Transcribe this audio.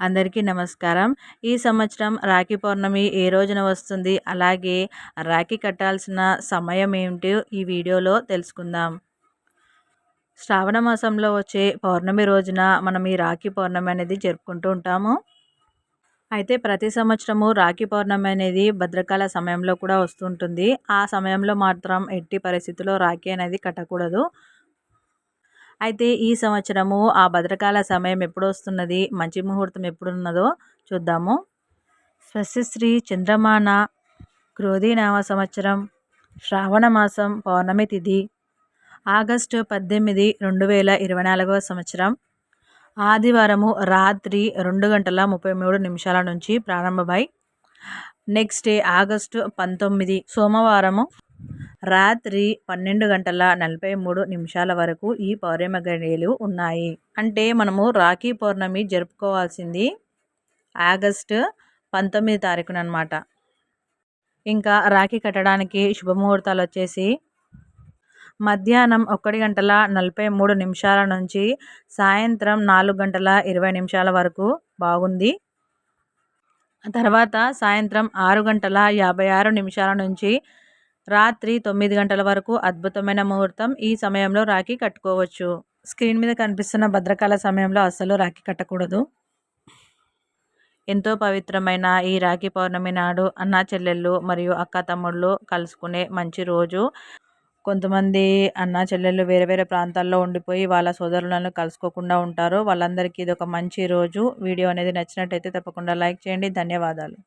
అందరికీ నమస్కారం. ఈ సంవత్సరం రాఖీ పౌర్ణమి ఏ రోజున వస్తుంది? అలాగే రాఖీ కట్టాల్సిన సమయం ఏమిటి? ఈ వీడియోలో తెలుసుకుందాం. శ్రావణ మాసంలో వచ్చే పౌర్ణమి రోజున మనం ఈ రాఖీ పౌర్ణమి అనేది జరుపుకుంటూ ఉంటాము. అయితే ప్రతి సంవత్సరము రాఖీ పౌర్ణమి అనేది భద్రకాల సమయంలో కూడా వస్తుంటుంది ఆ సమయంలో మాత్రం ఎట్టి పరిస్థితుల్లో రాఖీ అనేది కట్టకూడదు. అయితే ఈ సంవత్సరము ఆ భద్రకాల సమయం ఎప్పుడు వస్తున్నది మంచి ముహూర్తం ఎప్పుడు ఉన్నదో చూద్దాము స్వస్తిశ్రీ చంద్రమాన క్రోధీనామ సంవత్సరం శ్రావణ మాసం పౌర్ణమి తిథి ఆగస్టు పద్దెనిమిది రెండు వేల ఇరవై నాలుగవ సంవత్సరం. ఆదివారము రాత్రి రెండు గంటల ముప్పై మూడు నిమిషాల నుంచి ప్రారంభమై నెక్స్ట్ డే ఆగస్టు పంతొమ్మిది సోమవారము రాత్రి పన్నెండు గంటల నలభై మూడు నిమిషాల వరకు ఈ పౌర్ణమ గడియలు ఉన్నాయి. అంటే మనము రాఖీ పౌర్ణమి జరుపుకోవాల్సింది ఆగస్టు పంతొమ్మిది తారీఖున అనమాట ఇంకా రాఖీ కట్టడానికి శుభముహూర్తాలు వచ్చేసి మధ్యాహ్నం ఒకటి గంటల నలభై మూడు నిమిషాల నుంచి సాయంత్రం నాలుగు గంటల ఇరవై నిమిషాల వరకు బాగుంది. తర్వాత సాయంత్రం ఆరు గంటల యాభై ఆరు నిమిషాల నుంచి రాత్రి తొమ్మిది గంటల వరకు అద్భుతమైన ముహూర్తం ఈ సమయంలో రాఖీ కట్టుకోవచ్చు. స్క్రీన్ మీద కనిపిస్తున్న భద్రకాల సమయంలో అస్సలు రాఖీ కట్టకూడదు. ఎంతో పవిత్రమైన ఈ రాఖీ పౌర్ణమి నాడు అన్న చెల్లెళ్ళు మరియు అక్క తమ్ముళ్ళు కలుసుకునే మంచి రోజు. కొంతమంది అన్న చెల్లెళ్ళు వేరే వేరే ప్రాంతాల్లో ఉండిపోయి వాళ్ళ సోదరులను కలుసుకోకుండా ఉంటారు. వాళ్ళందరికీ ఇది ఒక మంచి రోజు. వీడియో అనేది నచ్చినట్టయితే తప్పకుండా లైక్ చేయండి. ధన్యవాదాలు.